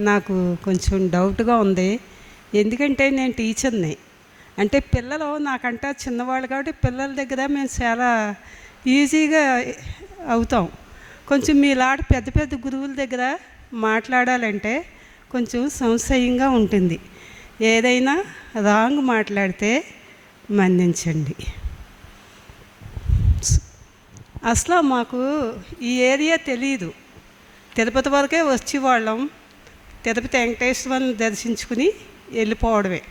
నాకు కొంచెం డౌట్గా ఉంది. ఎందుకంటే నేను టీచర్ని. అంటే పిల్లలు నాకంటే చిన్నవాళ్ళు కాబట్టి పిల్లల దగ్గర మేము చాలా ఈజీగా అవుతాం. కొంచెం మీలాంటి పెద్ద పెద్ద గురువుల దగ్గర మాట్లాడాలంటే కొంచెం సంశయంగా ఉంటుంది. ఏదైనా రాంగ్ మాట్లాడితే మన్నించండి. అసలు మాకు ఈ ఏరియా తెలియదు తిరుపతి వరకే వచ్చేవాళ్ళం. తిరుపతి వెంకటేశ్వరుని దర్శించుకుని వెళ్ళిపోవడమే.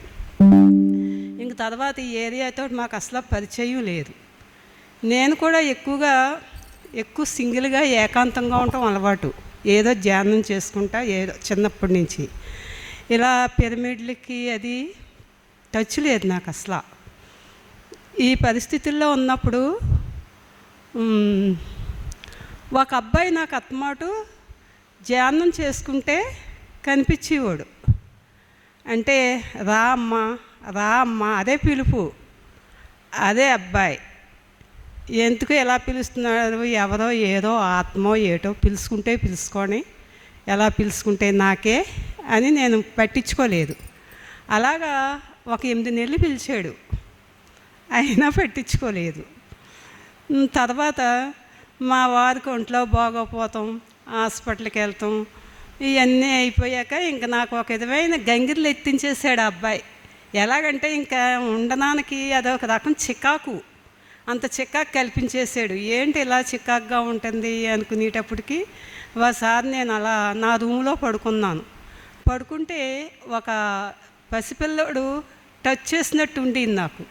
ఇంక తర్వాత ఈ ఏరియాతో మాకు అసలు పరిచయం లేదు. నేను కూడా ఎక్కువగా ఎక్కువ సింగిల్గా ఏకాంతంగా ఉండటం అలవాటు. ఏదో ధ్యానం చేసుకుంటా ఏదో చిన్నప్పటి నుంచి. ఇలా పిరమిడ్లకి అది టచ్ లేదు నాకు అసలు. ఈ పరిస్థితుల్లో ఉన్నప్పుడు ఒక అబ్బాయి నాకు అత్తమాటు ధ్యానం చేసుకుంటే కనిపించేవాడు. అంటే రా అమ్మ రా అమ్మ అదే పిలుపు అదే అబ్బాయి. ఎందుకు ఎలా పిలుస్తున్నారు ఎవరో ఏదో ఆత్మో ఏటో పిలుచుకుంటే పిలుచుకొని ఎలా పిలుచుకుంటే నాకే అని నేను పట్టించుకోలేదు. అలాగా ఒక ఎనిమిది నెలలు పిలిచాడు అయినా పట్టించుకోలేదు. తర్వాత మా వారికి ఒంట్లో బాగోపోతాం హాస్పిటల్కి వెళ్తాం ఇవన్నీ అయిపోయాక ఇంకా నాకు ఒక విధమైన గంగిర్లు ఎత్తించేసాడు ఆ అబ్బాయి. ఎలాగంటే ఇంకా ఉండడానికి అదొక రకం చికాకు. అంత చికాకు కల్పించేసాడు ఏంటి ఇలా చికాకుగా ఉంటుంది? అనుకునేటప్పటికి ఒకసారి నేను అలా నా రూమ్లో పడుకున్నాను. పడుకుంటే ఒక పసిపిల్లడు టచ్ చేసినట్టు ఉండింది నాకు.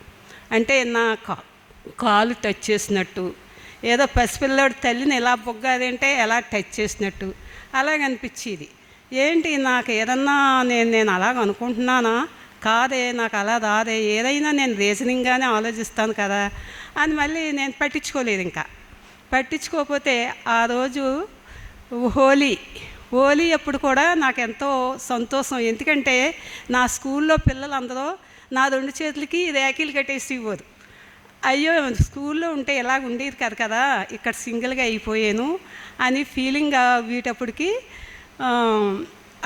అంటే నా కా- కాలు టచ్ చేసినట్టు. ఏదో పసిపిల్లడు తల్లిని ఎలా బొగ్గాదంటే ఎలా టచ్ చేసినట్టు. అలాగనిపించేది. ఏంటి నాకు ఏదన్నా నేను నేను అలాగ అనుకుంటున్నానా? కాదే నాకు అలా రాదే ఏదైనా నేను రీజనింగ్గానే ఆలోచిస్తాను కదా అని మళ్ళీ నేను పట్టించుకోలేదు ఇంకా. పట్టించుకోకపోతే ఆ రోజు హోలీ హోలీ అప్పుడు కూడా నాకు ఎంతో సంతోషం. ఎందుకంటే నా స్కూల్లో పిల్లలందరూ నా రెండు చేతులకి రేఖీలు కట్టేసి ఇవ్వరు. అయ్యో స్కూల్లో ఉంటే ఎలాగ ఉండేది కాదు కదా ఇక్కడ సింగిల్గా అయిపోయాను అని ఫీలింగ్ వీటప్పటికి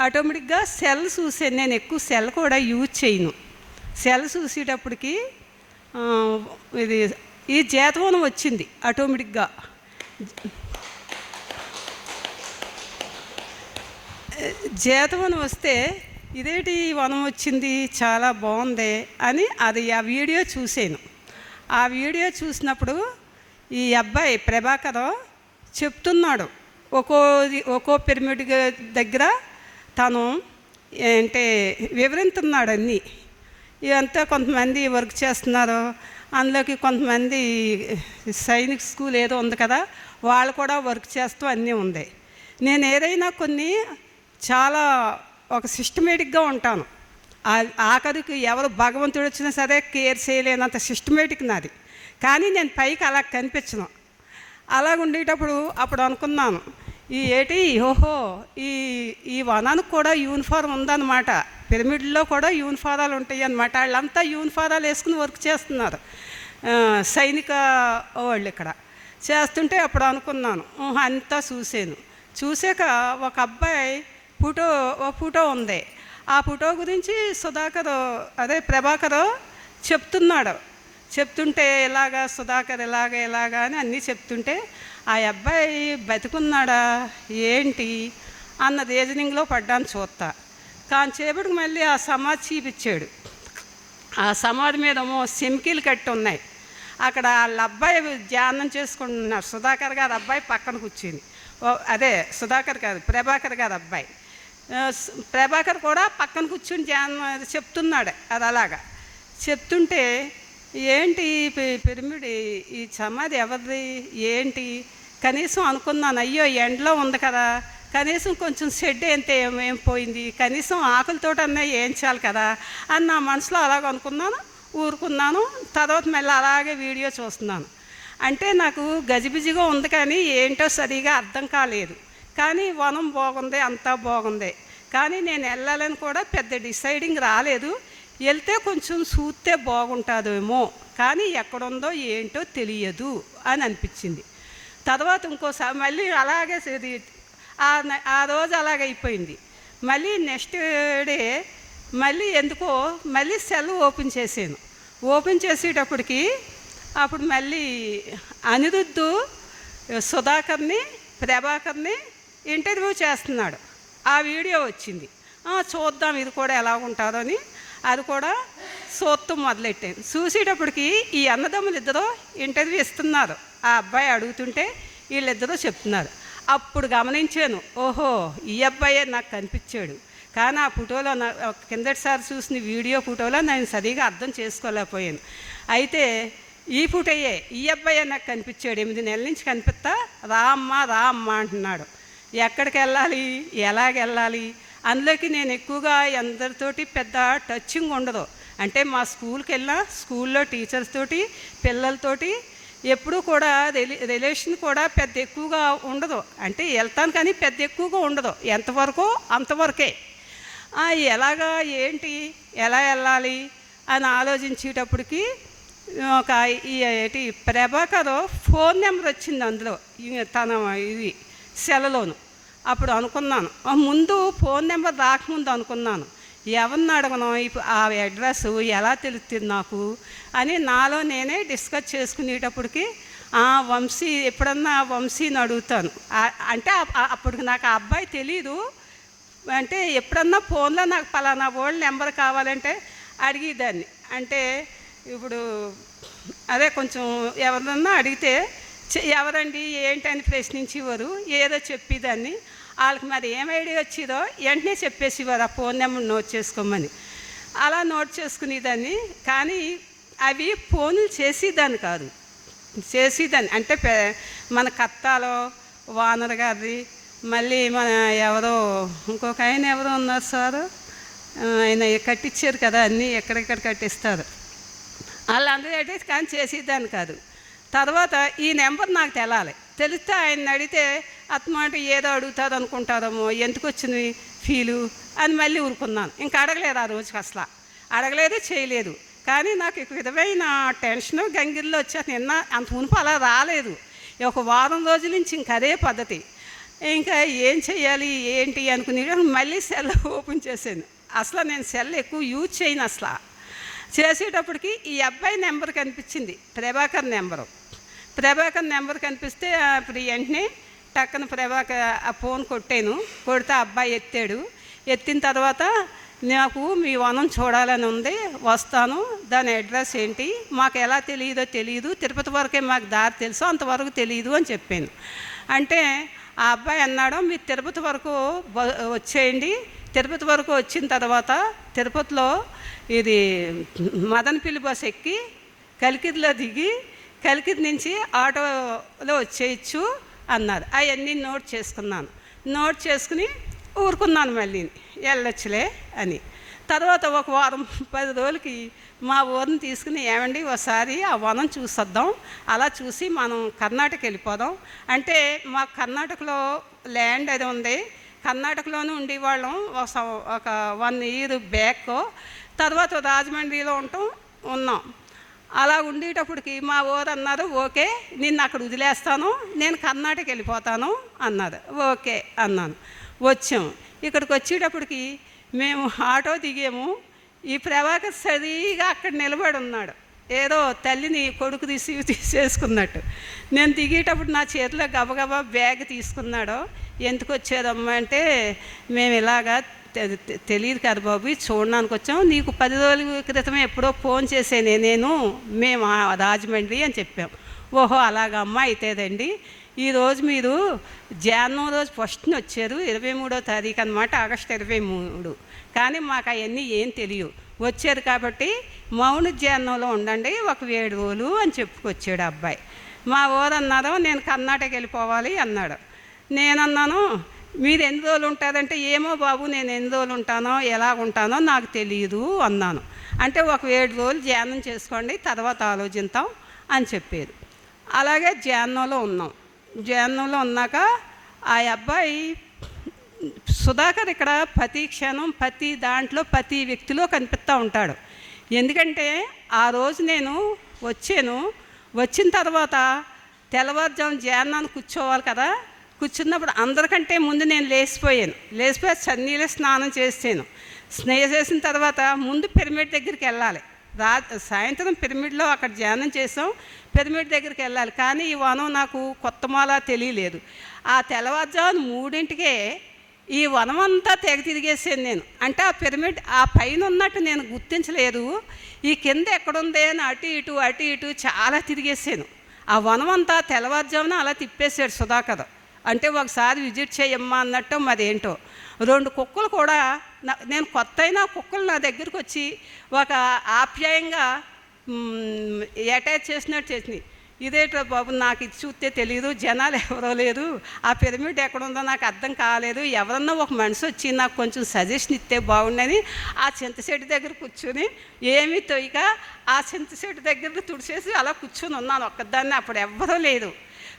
ఆటోమేటిక్గా సెల్ చూసాను నేను ఎక్కువ సెల్ కూడా యూజ్ చేయను. సెల్ చూసేటప్పటికి ఇది ఈ జీతవనం వచ్చింది ఆటోమేటిక్గా. జీతవనం వస్తే ఇదేటి వనం వచ్చింది చాలా బాగుంది అని అది ఆ వీడియో చూసాను. ఆ వీడియో చూసినప్పుడు ఈ అబ్బాయి ప్రభాకర్ చెప్తున్నాడు. ఒక్కో ఒక్కో పిరమిడ్ దగ్గర తను అంటే వివరిస్తున్నాడు అన్నీ. ఇదంతా కొంతమంది వర్క్ చేస్తున్నారు. అందులోకి కొంతమంది సైనిక్ స్కూల్ ఏదో ఉంది కదా వాళ్ళు కూడా వర్క్ చేస్తూ అన్నీ ఉంది. నేను ఏదైనా కొన్ని చాలా ఒక సిస్టమేటిక్గా ఉంటాను. ఆఖరికి ఎవరు భగవంతుడు వచ్చినా సరే కేర్ చేయలేనంత సిస్టమేటిక్ నాది. కానీ నేను పైకి అలా కనిపించను. అలాగ ఉండేటప్పుడు అప్పుడు అనుకున్నాను ఈ ఏటి ఓహో ఈ ఈ వనానికి కూడా యూనిఫారం ఉందన్నమాట. పిరమిడ్లో కూడా యూనిఫారాలు ఉంటాయి అన్నమాట వాళ్ళంతా యూనిఫారాలు వేసుకుని వర్క్ చేస్తున్నారు. సైనిక వాళ్ళు ఇక్కడ. చేస్తుంటే అప్పుడు అనుకున్నాను అంతా చూసాను చూసాక ఒక అబ్బాయి ఫోటో ఒక ఫోటో ఉంది. ఆ ఫోటో గురించి సుధాకర్ అదే ప్రభాకర్ చెప్తున్నాడు. చెప్తుంటే ఇలాగా సుధాకర్ ఇలాగ ఇలాగా అని అన్నీ చెప్తుంటే ఆ అబ్బాయి బతికున్నాడా? ఏంటి? అన్న రీజనింగ్లో పడ్డాను చూస్తా. కాంచేపటికి మళ్ళీ ఆ సమాధి చూపించాడు. ఆ సమాధి మీద సెమికీలు కట్టి ఉన్నాయి. అక్కడ వాళ్ళ అబ్బాయి ధ్యానం చేసుకుంటున్నారు. సుధాకర్ గారు అబ్బాయి పక్కన కూర్చుంది. ఓ, అదే సుధాకర్ గారు ప్రభాకర్ గారు అబ్బాయి. ప్రభాకర్ కూడా పక్కన కూర్చుని ధ్యానం అది చెప్తున్నాడు అది అలాగా. చెప్తుంటే ఏంటి పిరమిడ్ ఈ- సమాధి ఎవరిది? ఏంటి? కనీసం అనుకున్నాను అయ్యో ఎండలో ఉంది కదా. కనీసం కొంచెం షెడ్ ఎంత ఏం పోయింది? కనీసం ఆకులతోటన్నా వేయించాలి కదా అని నా మనసులో అలాగ అనుకున్నాను ఊరుకున్నాను. తర్వాత మళ్ళీ అలాగే వీడియో చూస్తున్నాను. అంటే నాకు గజిబిజిగా ఉంది కానీ ఏంటో సరిగా అర్థం కాలేదు. కానీ వనం బాగుంది అంతా బాగుంది. కానీ నేను వెళ్ళాలని కూడా పెద్ద డిసైడింగ్ రాలేదు. వెళ్తే కొంచెం చూస్తే బాగుంటుందేమో కానీ ఎక్కడుందో ఏంటో తెలియదు అని అనిపించింది. తర్వాత ఇంకోసారి మళ్ళీ అలాగే ఆ రోజు అలాగే అయిపోయింది. మళ్ళీ నెక్స్ట్ డే మళ్ళీ ఎందుకో మళ్ళీ సెల్ ఓపెన్ చేసాను ఓపెన్ చేసేటప్పటికి అప్పుడు మళ్ళీ అనిరుద్ధు సుధాకర్ని ప్రభాకర్ని ఇంటర్వ్యూ చేస్తున్నాడు. ఆ వీడియో వచ్చింది. చూద్దాం ఇది కూడా ఎలా ఉంటుందో అని. అది కూడా సోత్తు మొదలెట్టాను చూసేటప్పటికి ఈ అన్నదమ్ములు ఇద్దరు ఇంటర్వ్యూ ఇస్తున్నారు. ఆ అబ్బాయి అడుగుతుంటే వీళ్ళిద్దరూ చెప్తున్నారు. అప్పుడు గమనించాను ఓహో ఈ అబ్బాయే నాకు కనిపించాడు. కానీ ఆ ఫోటోలో నా కిందటిసారి చూసిన వీడియో ఫోటోలో నేను సరిగా అర్థం చేసుకోలేకపోయాను. అయితే ఈ ఫోటోయే ఈ అబ్బాయే నాకు కనిపించాడు. ఎనిమిది నెలల నుంచి కనిపిస్తా రా అమ్మ రా అమ్మ అంటున్నాడు. ఎక్కడికి వెళ్ళాలి? ఎలాగెళ్ళాలి అందులోకి నేను ఎక్కువగా అందరితోటి పెద్ద టచింగ్ ఉండదు. అంటే మా స్కూల్కి వెళ్ళినా స్కూల్లో టీచర్స్ తోటి పిల్లలతోటి ఎప్పుడూ కూడా రిలే రిలేషన్ కూడా పెద్ద ఎక్కువగా ఉండదు. అంటే వెళ్తాను కానీ పెద్ద ఎక్కువగా ఉండదు. ఎంతవరకు? అంతవరకే. ఎలాగా? ఏంటి? ఎలా వెళ్ళాలి? అని ఆలోచించేటప్పటికి ఒక ఈ ఏంటి ప్రభాకర్ ఫోన్ నెంబర్ వచ్చింది అందులో. తన ఇది. సెలలోను. అప్పుడు అనుకున్నాను ముందు ఫోన్ నెంబర్ రాకముందు అనుకున్నాను. ఎవరిని అడగను? ఇప్పుడు ఆ అడ్రస్ ఎలా తెలుస్తుంది నాకు? అని నాలో నేనే డిస్కస్ చేసుకునేటప్పటికి ఆ వంశీ ఎప్పుడన్నా వంశీని అడుగుతాను. అంటే ఆ- అప్పటికి నాకు ఆ అబ్బాయి తెలీదు. అంటే ఎప్పుడన్నా ఫోన్లో నాకు పలానా ఓల్డ్ నెంబర్ కావాలంటే అడిగేదాన్ని. అంటే ఇప్పుడు అదే కొంచెం ఎవరినన్నా అడిగితే ఎవరండి? ఏంటని ప్రశ్నించేవారు? ఏదో చెప్పేదాన్ని. వాళ్ళకి మరి ఏం ఐడియా వచ్చిందో వెంటనే చెప్పేసేవారు ఆ ఫోన్ నెంబర్ నోట్ చేసుకోమని. అలా నోట్ చేసుకునేదాన్ని. కానీ అవి ఫోన్లు చేసేదాన్ని కాదు. చేసేదాన్ని. అంటే మన కత్తాలో వానర్ గారి మళ్ళీ మన ఎవరో ఇంకొక ఆయన ఎవరో ఉన్నారు సార్. ఆయన కట్టించారు కదా అన్నీ ఎక్కడెక్కడ కట్టిస్తారు. వాళ్ళందరూ అంటే కానీ చేసేదాన్ని కాదు. తర్వాత ఈ నెంబర్ నాకు తెలాలి. తెలిస్తే ఆయన అడిగితే అత్తమాట ఏదో అడుగుతుంది అనుకుంటారేమో ఎందుకు వచ్చింది ఫీలు అని మళ్ళీ ఊరుకున్నాను. ఇంకా అడగలేదు ఆ రోజుకి అసలు. అడగలేదు చేయలేదు. కానీ నాకు ఒక విధమైన టెన్షన్ గంగిల్లో వచ్చా నిన్న అంత మునుపు అలా రాలేదు. ఒక వారం రోజుల నుంచి ఇంక అదే పద్ధతి. ఇంకా ఏం చేయాలి ఏంటి అనుకుని మళ్ళీ సెల్ ఓపెన్ చేశాను. అసలు నేను సెల్ ఎక్కువ యూజ్ చేయను అసలు. చేసేటప్పటికి ఈ అబ్బాయి నెంబర్ కనిపించింది ప్రభాకర్ నెంబరు. ప్రభాకర్ నెంబర్ కనిపిస్తే అప్పుడు వెంటనే టక్కన ప్రభాకర్ ఆ ఫోన్ కొట్టాను. కొడితే ఆ అబ్బాయి ఎత్తాడు. ఎత్తిన తర్వాత నాకు మీ వనం చూడాలని ఉంది వస్తాను. దాని అడ్రస్ ఏంటి మాకు ఎలా తెలియదో తెలియదు. తిరుపతి వరకే మాకు దారి తెలుసు అంతవరకు తెలియదు అని చెప్పాను. అంటే ఆ అబ్బాయి అన్నాడు మీరు తిరుపతి వరకు వచ్చేయండి. తిరుపతి వరకు వచ్చిన తర్వాత తిరుపతిలో ఇది మదనపల్లి బస్ ఎక్కి కలికిరిలో దిగి కలికి నుంచి ఆటోలో వచ్చేయచ్చు అన్నారు. అవన్నీ నోట్ చేసుకున్నాను. నోట్ చేసుకుని ఊరుకున్నాను మళ్ళీ. వెళ్ళొచ్చులే అని. తర్వాత ఒక వారం పది రోజులకి మా ఊరిని తీసుకుని ఏమండి ఒకసారి ఆ వనం చూసొద్దాం. అలా చూసి మనం కర్ణాటక వెళ్ళిపోదాం. అంటే మా కర్ణాటకలో ల్యాండ్ అది ఉంది. కర్ణాటకలోనే ఉండేవాళ్ళం. ఒక ఒక వన్ ఇయర్ బ్యాక్. తర్వాత రాజమండ్రిలో ఉంటాం ఉన్నాం. అలా ఉండేటప్పటికి మా ఊరు అన్నారు ఓకే నిన్ను అక్కడ వదిలేస్తాను నేను కర్ణాటక వెళ్ళిపోతాను అన్నారు. ఓకే అన్నాను. వచ్చాం. ఇక్కడికి వచ్చేటప్పటికి మేము ఆటో దిగాము. ఈ ప్రభాకర్ సరిగా అక్కడ నిలబడి ఉన్నాడు. ఏదో తల్లిని కొడుకు తీసి తీసేసుకున్నట్టు. నేను దిగేటప్పుడు నా చేతిలో గబగబా బ్యాగ్ తీసుకున్నాడు. ఎందుకు వచ్చేదమ్మా అంటే మేము ఇలాగా తెలియదు కదా బాబు చూడడానికి వచ్చాం నీకు పది రోజుల క్రితమే ఎప్పుడో ఫోన్ చేసేనే నేను మేము రాజమండ్రి అని చెప్పాం. ఓహో అలాగమ్మా అయితేదండి ఈరోజు మీరు జానం రోజు ఫస్ట్ని వచ్చారు ఇరవై మూడో తారీఖు అనమాట ఆగస్టు ఇరవై మూడు. కానీ మాకు అవన్నీ ఏం తెలియవు. వచ్చారు కాబట్టి మౌన ధ్యానంలో ఉండండి ఒక ఏడు రోజులు అని చెప్పుకొచ్చాడు అబ్బాయి. మా ఊరు అన్నారు నేను కర్ణాటక వెళ్ళిపోవాలి అన్నాడు. నేనన్నాను మీరు ఎన్ని రోజులు ఉంటారంటే ఏమో బాబు నేను ఎన్ని రోజులు ఉంటానో ఎలా ఉంటానో నాకు తెలియదు అన్నాను. అంటే ఒక ఏడు రోజులు ధ్యానం చేసుకోండి తర్వాత ఆలోచిద్దాం అని చెప్పారు. అలాగే ధ్యానంలో ఉన్నాం. ధ్యానంలో ఉన్నాక ఆ అబ్బాయి సుధాకర్ ఇక్కడ ప్రతి క్షణం ప్రతి దాంట్లో ప్రతి వ్యక్తిలో కనిపిస్తూ ఉంటాడు. ఎందుకంటే ఆ రోజు నేను వచ్చాను. వచ్చిన తర్వాత తెల్లవారుజాము ధ్యానాన్ని కూర్చోవాలి కదా కూర్చున్నప్పుడు అందరికంటే ముందు నేను లేచిపోయాను. లేచిపోయి చన్నీళ్ళ స్నానం చేసాను స్నేహ చేసిన తర్వాత ముందు పిరమిడ్ దగ్గరికి వెళ్ళాలి. రా సాయంత్రం పిరమిడ్లో అక్కడ ధ్యానం చేసాం. పిరమిడ్ దగ్గరికి వెళ్ళాలి. కానీ ఈ వనం నాకు కొత్త మాల తెలియలేదు. ఆ తెల్లవారుజామున మూడింటికే ఈ వనం అంతా తెగ తిరిగేసాను నేను. అంటే ఆ పిరమిడ్ ఆ పైన ఉన్నట్టు నేను గుర్తించలేదు. ఈ కింద ఎక్కడుంది అని అటు ఇటు అటు ఇటు చాలా తిరిగేసాను. ఆ వనం అంతా తెల్లవారుజామున అలా తిప్పేశాడు సుధాకర్. అంటే ఒకసారి విజిట్ చేయమ్మా అన్నట్టు మరేంటో రెండు కుక్కలు కూడా నేను కొత్త అయినా కుక్కలు నా దగ్గరికి వచ్చి ఒక ఆప్యాయంగా అటాచ్ చేసినట్టు చేసినాయి. ఇదేటో బాబు నాకు ఇది చూస్తే తెలియదు జనాలు ఎవరో లేరు ఆ పిరమిడ్ ఎక్కడ ఉందో నాకు అర్థం కాలేదు ఎవరన్నా ఒక మనిషి వచ్చి నాకు కొంచెం సజెషన్ ఇస్తే బాగుండని ఆ చింతచెట్టు దగ్గర కూర్చుని ఏమీ తొయ్యక ఆ చింతచెట్టు దగ్గర తుడిచేసి అలా కూర్చుని ఉన్నాను. ఒక్కదాన్ని అప్పుడు ఎవ్వరూ లేదు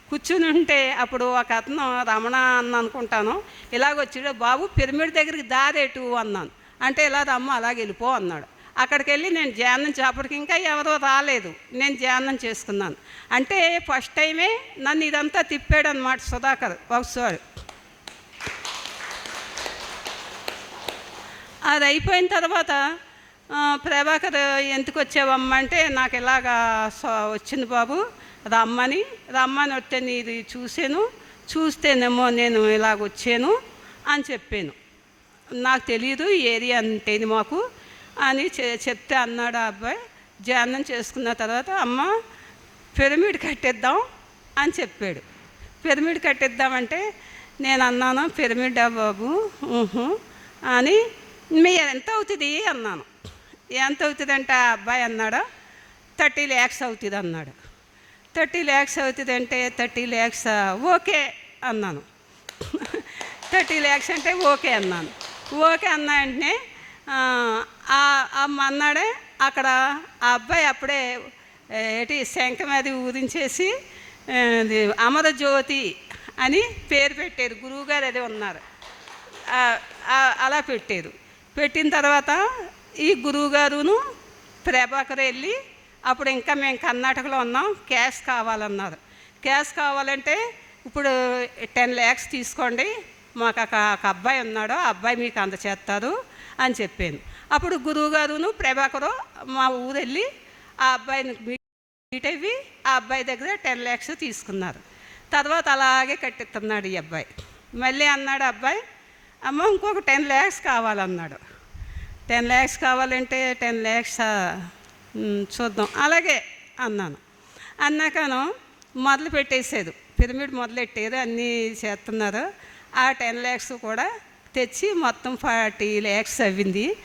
కూర్చుని ఉంటే అప్పుడు ఒక అతను రమణ అన్న అనుకుంటాను ఇలాగొచ్చాడు బాబు పిరమిడ్ దగ్గరికి దారేటు అన్నాను. అంటే ఇలా రమ్మ అలాగ వెళ్ళిపో అన్నాడు. అక్కడికి వెళ్ళి నేను ధ్యానం చేపటికి ఇంకా ఎవరో రాలేదు. నేను ధ్యానం చేసుకున్నాను అంటే ఫస్ట్ టైమే నన్ను ఇదంతా తిప్పాడు అనమాట సుధాకర్ ఒకసారి. అది అయిపోయిన తర్వాత ప్రభాకర్ ఎందుకు వచ్చావమ్మ? అంటే నాకు ఇలాగా వచ్చింది బాబు. రమ్మని రమ్మని వస్తే నీది చూసాను చూస్తేనేమో నేను ఇలాగ వచ్చాను అని చెప్పాను. నాకు తెలియదు ఈ ఏరియా అంటేది మాకు అని చె- చెప్తే అన్నాడు ఆ అబ్బాయి. ధ్యానం చేసుకున్న తర్వాత అమ్మ పిరమిడ్ కట్టేద్దాం అని చెప్పాడు. పిరమిడ్ కట్టేద్దామంటే నేను అన్నాను పిరమిడా బాబు అని మీ ఎంత అవుతుంది? అన్నాను. ఎంత అవుతుంది అంటే ఆ అబ్బాయి అన్నాడు థర్టీ ల్యాక్స్ అవుతుంది అన్నాడు. థర్టీ ల్యాక్స్ అవుతుంది అంటే థర్టీ ల్యాక్స్ ఓకే అన్నాను. థర్టీ ల్యాక్స్ అంటే ఓకే అన్నాను. ఓకే అన్నా వెంటనే ఆ, అన్నాడే అక్కడ ఆ అబ్బాయి అప్పుడే ఏటి ఏంటి శంఖం అది ఊరించేసి అమరజ్యోతి అని పేరు పెట్టారు. గురువుగారు అది ఉన్నారు. అలా పెట్టారు. పెట్టిన తర్వాత ఈ గురువుగారును ప్రభాకర్ వెళ్ళి అప్పుడు ఇంకా మేము కర్ణాటకలో ఉన్నాం. క్యాష్ కావాలన్నారు. క్యాష్ కావాలంటే ఇప్పుడు టెన్ ల్యాక్స్ తీసుకోండి. మాకు ఒక ఒక అబ్బాయి ఉన్నాడు. ఆ అబ్బాయి మీకు అందచేస్తారు అని చెప్పాను. అప్పుడు గురువుగారును ప్రభాకరు మా ఊరు వెళ్ళి ఆ అబ్బాయిని మీట్ అయ్యి ఆ అబ్బాయి దగ్గర టెన్ ల్యాక్స్ తీసుకున్నారు. తర్వాత అలాగే కట్టిస్తున్నాడు ఈ అబ్బాయి. మళ్ళీ అన్నాడు అబ్బాయి అమ్మ ఇంకొక టెన్ ల్యాక్స్ కావాలన్నాడు. టెన్ ల్యాక్స్ కావాలంటే టెన్ ల్యాక్స్ చూద్దాం. అలాగే అన్నాను. అన్నాకను మొదలు పెట్టేసేది. పిరమిడ్ మొదలెట్టేది అన్నీ చేస్తున్నారు. ఆ టెన్ ల్యాక్స్ కూడా తెచ్చి మొత్తం ఫార్టీ ల్యాక్స్ అవ్వింది.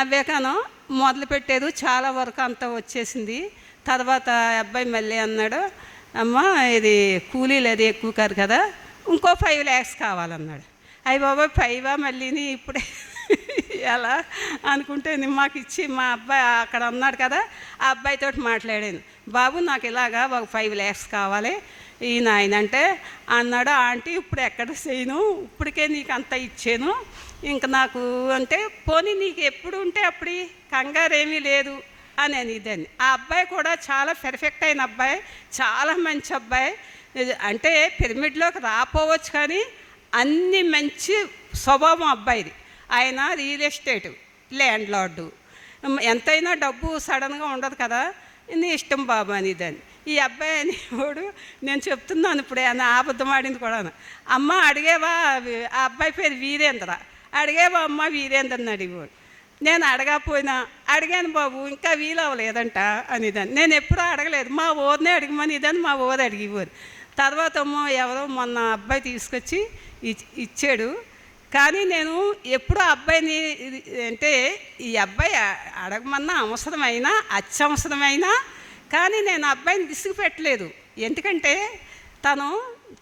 అవ్వాకను మొదలు పెట్టేది చాలా వరకు అంతా వచ్చేసింది. తర్వాత అబ్బాయి మళ్ళీ అన్నాడు అమ్మ ఇది కూలీలు అది ఎక్కువ కాదు కదా ఇంకో ఫైవ్ ల్యాక్స్ కావాలన్నాడు. అయ్యి బాబా ఫైవా మళ్ళీని ఇప్పుడే? ఎలా అనుకుంటే మాకు ఇచ్చి మా అబ్బాయి అక్కడ ఉన్నాడు కదా ఆ అబ్బాయితో మాట్లాడాను. బాబు నాకు ఇలాగా ఒక ఫైవ్ ల్యాక్స్ కావాలి. ఈయన ఆయన అంటే అన్నాడు ఆంటీ ఇప్పుడు ఎక్కడ చేయను? ఇప్పటికే నీకు అంత ఇచ్చాను. ఇంక నాకు అంటే పోనీ నీకు ఎప్పుడు ఉంటే అప్పుడు కంగారు ఏమీ లేదు. అని అనేదాన్ని. ఆ అబ్బాయి కూడా చాలా పెర్ఫెక్ట్ అయిన అబ్బాయి చాలా మంచి అబ్బాయి. అంటే పిరమిడ్లోకి రాపోవచ్చు కానీ అన్ని మంచి స్వభావం అబ్బాయిది. ఆయన రియల్ ఎస్టేట్ ల్యాండ్ లార్డు ఎంతైనా డబ్బు సడన్గా ఉండదు కదా నీ ఇష్టం బాబు అనేదాన్ని. ఈ అబ్బాయి అనేవాడు నేను చెప్తున్నాను ఇప్పుడు ఆయన అబద్ధం ఆడింది కూడా అమ్మ అడిగేవా ఆ అబ్బాయి పేరు వీరేంద్ర. అడిగేవా అమ్మ వీరేంద్రని అడిగేవాడు. నేను అడగకపోయినా అడిగాను బాబు ఇంకా వీలవ్వలేదంట అనేదాన్ని. నేను ఎప్పుడూ అడగలేదు మా ఊరినే అడిగమని ఇదని మా ఊరు అడిగేవారు. తర్వాత అమ్మో ఎవరో మొన్న అబ్బాయి తీసుకొచ్చి ఇచ్- ఇచ్చాడు. కానీ నేను ఎప్పుడు ఆ అబ్బాయిని ఇది- అంటే ఈ అబ్బాయి అడగమన్నా అవసరమైనా అత్యవసరమైనా కానీ నేను అబ్బాయిని విసుగుపెట్టలేదు ఎందుకంటే తను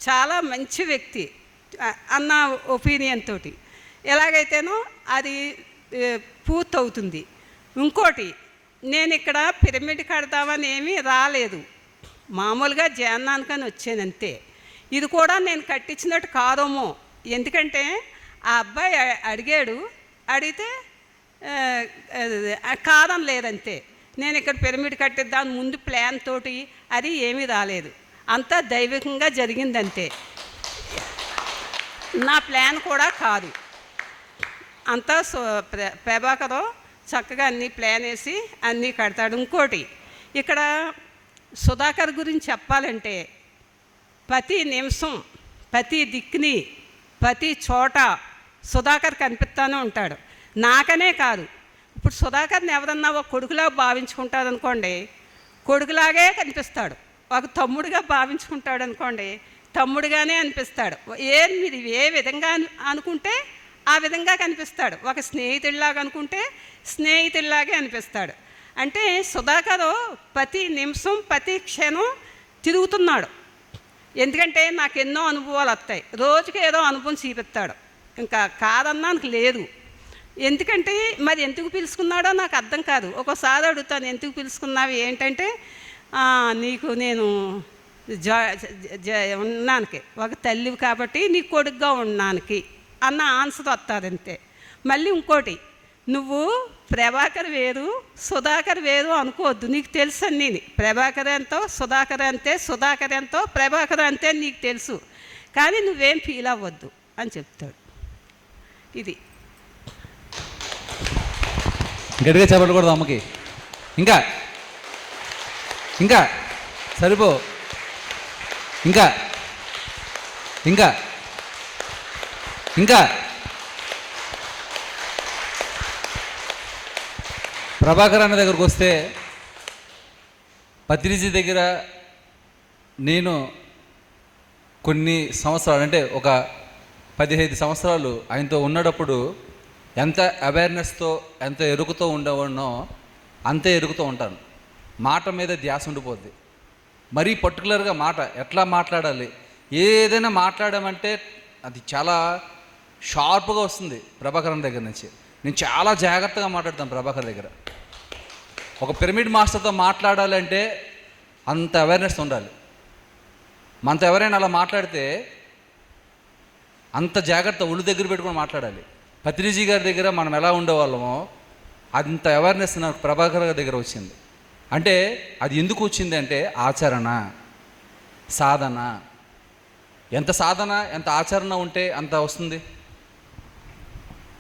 చాలా మంచి వ్యక్తి అన్న ఒపీనియన్ తోటి. ఎలాగైతేనో అది పూర్తవుతుంది. ఇంకోటి నేను ఇక్కడ పిరమిడ్ కడదామని ఏమీ రాలేదు. మామూలుగా జగన్నాన్కని వచ్చాను అంతే ఇది కూడా నేను కట్టించినట్టు కాదేమో. ఎందుకంటే ఆ అబ్బాయి అడిగాడు అడిగితే కాదని లేదంతే. నేను ఇక్కడ పిరమిడ్ కట్టిద్దాం ముందు ప్లాన్ తోటి అది ఏమీ రాలేదు. అంతా దైవికంగా జరిగిందంతే. నా ప్లాన్ కూడా కాదు. అంతా సో ప్రభాకరం చక్కగా అన్నీ ప్లాన్ వేసి అన్నీ కడతాడు. ఇంకోటి ఇక్కడ సుధాకర్ గురించి చెప్పాలంటే ప్రతి నిమిషం ప్రతి దిక్కుని ప్రతి చోట సుధాకర్ కనిపిస్తూనే ఉంటాడు. నాకనే కాదు. ఇప్పుడు సుధాకర్ని ఎవరన్నా ఒక కొడుకులా భావించుకుంటారు అనుకోండి కొడుకులాగే కనిపిస్తాడు. ఒక తమ్ముడిగా భావించుకుంటాడు అనుకోండి తమ్ముడిగానే అనిపిస్తాడు. ఏ మీరు ఏ విధంగా అనుకుంటే ఆ విధంగా కనిపిస్తాడు. ఒక స్నేహితుడిలాగా అనుకుంటే స్నేహితుడిలాగే అనిపిస్తాడు. అంటే సుధాకర్ ప్రతి నిమిషం ప్రతి క్షణం తిరుగుతున్నాడు. ఎందుకంటే నాకు ఎన్నో అనుభవాలు వస్తాయి. రోజుకి ఏదో అనుభవం చూపిస్తాడు. ఇంకా కాదన్నానికి లేదు. ఎందుకంటే మరి ఎందుకు పిలుచుకున్నాడో నాకు అర్థం కాదు. ఒకసారి అడుగుతాను ఎందుకు పిలుచుకున్నావు ఏంటంటే నీకు నేను జ జ ఉన్నానికి ఒక తల్లివి కాబట్టి నీ కొడుకుగా ఉన్నానికి అన్న ఆన్సర్ వస్తుంది అంతే. మళ్ళీ ఇంకోటి నువ్వు ప్రభాకర్ వేరు సుధాకర్ వేరు అనుకోవద్దు నీకు తెలుసు అన్నీ ప్రభాకర్ ఎంతో సుధాకర్ అంతే సుధాకర్ ఎంతో ప్రభాకర్ అంతే నీకు తెలుసు. కానీ నువ్వేం ఫీల్ అవ్వద్దు అని చెప్తాడు. ఇది. గట్టిగా చెప్పకూడదు అమ్మకి. ఇంకా. ఇంకా. సరిపో. ఇంకా. ఇంకా. ఇంకా. ప్రభాకర్ అన్న దగ్గరకు వస్తే పత్రిజీ దగ్గర నేను కొన్ని సంవత్సరాలు అంటే ఒక పదిహేను సంవత్సరాలు ఆయనతో ఉన్నప్పుడు ఎంత అవేర్నెస్తో ఎంత ఎరుకుతో ఉండేవాడినో అంతే ఎరుగుతూ ఉంటాను. మాట మీద ధ్యాస ఉండిపోద్ది. మరీ పర్టికులర్గా మాట ఎట్లా మాట్లాడాలి? ఏదైనా మాట్లాడామంటే అది చాలా షార్ప్గా వస్తుంది ప్రభాకరన్ దగ్గర నుంచి. నేను చాలా జాగ్రత్తగా మాట్లాడతాను ప్రభాకర్ దగ్గర. ఒక పిరమిడ్ మాస్టర్తో మాట్లాడాలంటే అంత అవేర్నెస్ ఉండాలి. మనతో ఎవరైనా అలా మాట్లాడితే అంత జాగ్రత్త ఒళ్ళు దగ్గర పెట్టుకొని మాట్లాడాలి. పత్రిజీ గారి దగ్గర మనం ఎలా ఉండేవాళ్ళమో అంత అవేర్నెస్ నాకు ప్రభాకర్ గారి దగ్గర వచ్చింది. అంటే అది ఎందుకు వచ్చింది అంటే ఆచరణ సాధన. ఎంత సాధన ఎంత ఆచరణ ఉంటే అంత వస్తుంది.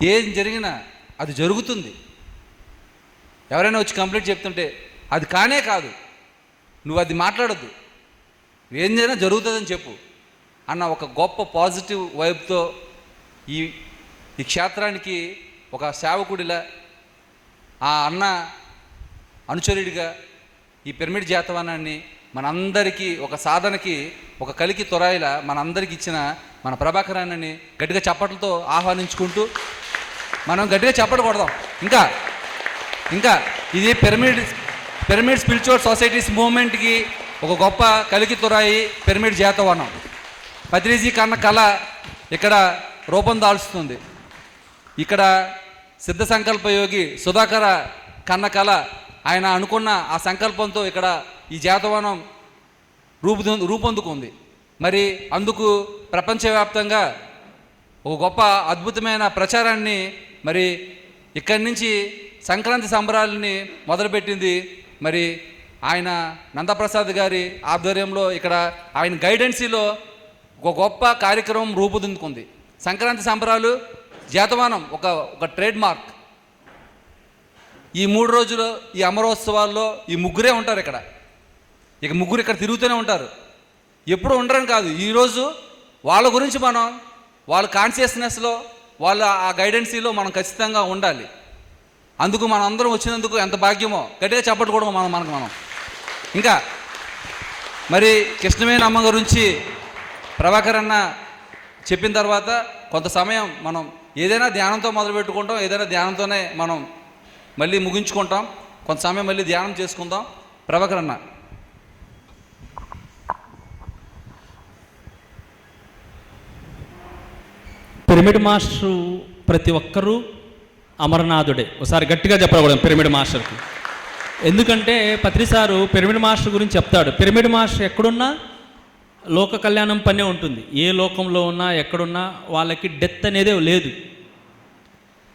ఏం జరిగినా అది జరుగుతుంది. ఎవరైనా వచ్చి కంప్లైంట్ చెప్తుంటే అది కానే కాదు. నువ్వు అది మాట్లాడద్దు. ఏం జరిగినా జరుగుతుందని చెప్పు. అన్న ఒక గొప్ప పాజిటివ్ వైబ్తో ఈ ఈ క్షేత్రానికి ఒక సేవకుడిలా ఆ అన్న అనుచరుడిగా ఈ పిరమిడ్ జాతవానాన్ని మనందరికీ ఒక సాధనకి ఒక కలికి తొరాయిలా మనందరికి ఇచ్చిన మన ప్రభాకరాన్ని గట్టిగా చప్పట్లతో ఆహ్వానించుకుంటూ మనం గట్టిగా చప్పట్లు కొడదాం. ఇంకా ఇంకా ఇది పిరమిడ్ పిరమిడ్ స్పిరిచువల్ సొసైటీస్ మూవ్మెంట్కి ఒక గొప్ప కలికి తురాయి పిరమిడ్ జాతవనం. పద్రేజీ కన్న కళ ఇక్కడ రూపం దాల్చుతుంది. ఇక్కడ సిద్ధ సంకల్ప యోగి సుధాకర కన్న కళ ఆయన అనుకున్న ఆ సంకల్పంతో ఇక్కడ ఈ జాతవనం రూపు రూపొందుకుంది. మరి అందుకు ప్రపంచవ్యాప్తంగా ఒక గొప్ప అద్భుతమైన ప్రచారాన్ని మరి ఇక్కడి నుంచి సంక్రాంతి సంబరాలని మొదలుపెట్టింది. మరి ఆయన నందప్రసాద్ గారి ఆధ్వర్యంలో ఇక్కడ ఆయన గైడెన్సీలో ఒక గొప్ప కార్యక్రమం రూపుదిద్దుకుంది. సంక్రాంతి సంబరాలు జాతవానం ఒక ఒక ట్రేడ్ మార్క్. ఈ మూడు రోజులు ఈ అమరోత్సవాల్లో ఈ ముగ్గురే ఉంటారు ఇక్కడ. ఇక ముగ్గురు ఇక్కడ తిరుగుతూనే ఉంటారు. ఎప్పుడు ఉండరని కాదు. ఈరోజు వాళ్ళ గురించి మనం వాళ్ళ కాన్షియస్నెస్లో వాళ్ళ ఆ గైడెన్సీలో మనం ఖచ్చితంగా ఉండాలి. అందుకు మనం అందరం వచ్చినందుకు ఎంత భాగ్యమో. గట్టిగా చెప్పట్టుకోవడం కూడా మనం మనకు మనం. ఇంకా మరి కృష్ణవేణి అమ్మ గురించి ప్రభాకర్ అన్న చెప్పిన తర్వాత కొంత సమయం మనం ఏదైనా ధ్యానంతో మొదలు పెట్టుకుంటాం ఏదైనా ధ్యానంతోనే మనం మళ్ళీ ముగించుకుంటాం. కొంత సమయం మళ్ళీ ధ్యానం చేసుకుందాం. ప్రభాకర్ అన్న. పిరమిడ్ మాస్టరు ప్రతి ఒక్కరూ అమరనాథుడే. ఒకసారి గట్టిగా చెప్పకూడదు పిరమిడ్ మాస్టర్కి. ఎందుకంటే పత్రిసారు పిరమిడ్ మాస్టర్ గురించి చెప్తాడు. పిరమిడ్ మాస్టర్ ఎక్కడున్నా లోక కళ్యాణం పనే ఉంటుంది. ఏ లోకంలో ఉన్నా ఎక్కడున్నా వాళ్ళకి డెత్ అనేది లేదు.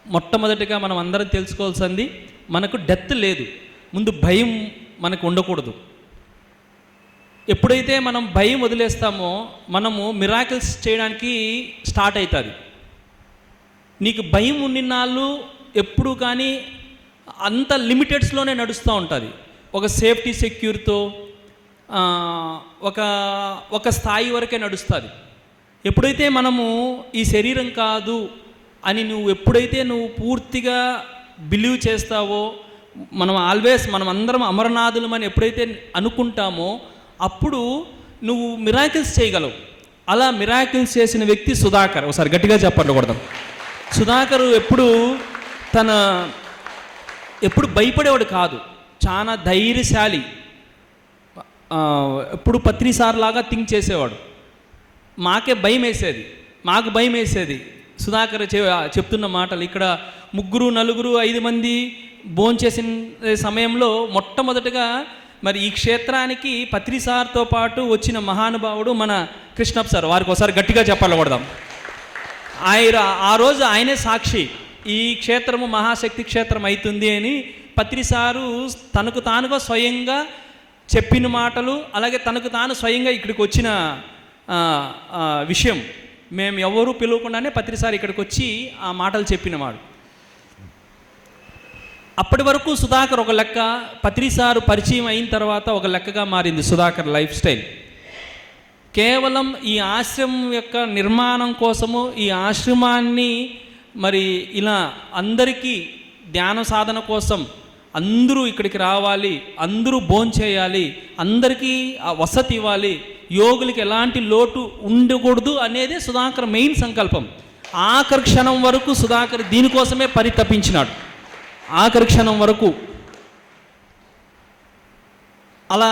మొట్టమొదటిగా మనం అందరం తెలుసుకోవాల్సింది మనకు డెత్ లేదు. ముందు భయం మనకు ఉండకూడదు. ఎప్పుడైతే మనం భయం వదిలేస్తామో మనము మిరాకిల్స్ చేయడానికి స్టార్ట్ అవుతుంది నీకు భయం ఉండినాళ్ళు ఎప్పుడు కానీ అంత లిమిటెడ్స్లోనే నడుస్తూ ఉంటుంది. ఒక సేఫ్టీ సెక్యూర్తో ఒక ఒక స్థాయి వరకే నడుస్తుంది. ఎప్పుడైతే మనము ఈ శరీరం కాదు అని నువ్వు ఎప్పుడైతే నువ్వు పూర్తిగా బిలీవ్ చేస్తావో మనం ఆల్వేస్ మనం అందరం అమరనాథులమని ఎప్పుడైతే అనుకుంటామో అప్పుడు నువ్వు మిరాకిల్స్ చేయగలవు. అలా మిరాకిల్స్ చేసిన వ్యక్తి సుధాకర్. ఒకసారి గట్టిగా చెప్పండి కొడదాం. సుధాకర్ ఎప్పుడు తన ఎప్పుడు భయపడేవాడు కాదు. చాలా ధైర్యశాలి. ఇప్పుడు ఎప్పుడు థింక్ చేసేవాడు. మాకే భయం వేసేది. మాకు భయం వేసేది. సుధాకర్ చె చెప్తున్న మాటలు ఇక్కడ ముగ్గురు నలుగురు ఐదు మంది భోంచేసిన సమయంలో మొట్టమొదటగా మరి ఈ క్షేత్రానికి పత్రిసార్తో పాటు వచ్చిన మహానుభావుడు మన కృష్ణప్ సార్. వారికి ఒకసారి గట్టిగా చెప్పాలి కొడదాం. ఆయన ఆ రోజు ఆయనే సాక్షి. ఈ క్షేత్రము మహాశక్తి క్షేత్రం అవుతుంది అని పత్రిసారు తనకు తానుగా స్వయంగా చెప్పిన మాటలు అలాగే తనకు తాను స్వయంగా ఇక్కడికి వచ్చిన విషయం. మేము ఎవరూ పిలవకుండానే పత్రిసారి ఇక్కడికి వచ్చి ఆ మాటలు చెప్పినవాడు. అప్పటి వరకు సుధాకర్ ఒక లెక్క పత్రిసారు పరిచయం అయిన తర్వాత ఒక లెక్కగా మారింది సుధాకర్ లైఫ్ స్టైల్. కేవలం ఈ ఆశ్రమం యొక్క నిర్మాణం కోసము ఈ ఆశ్రమాన్ని మరి ఇలా అందరికీ ధ్యాన సాధన కోసం అందరూ ఇక్కడికి రావాలి అందరూ భోంచేయాలి అందరికీ ఆ వసతి ఇవ్వాలి యోగులకి ఎలాంటి లోటు ఉండకూడదు అనేదే సుధాకర్ మెయిన్ సంకల్పం. ఆఖరి క్షణం వరకు సుధాకర్ దీనికోసమే పరితపించినాడు. ఆఖరి క్షణం వరకు. అలా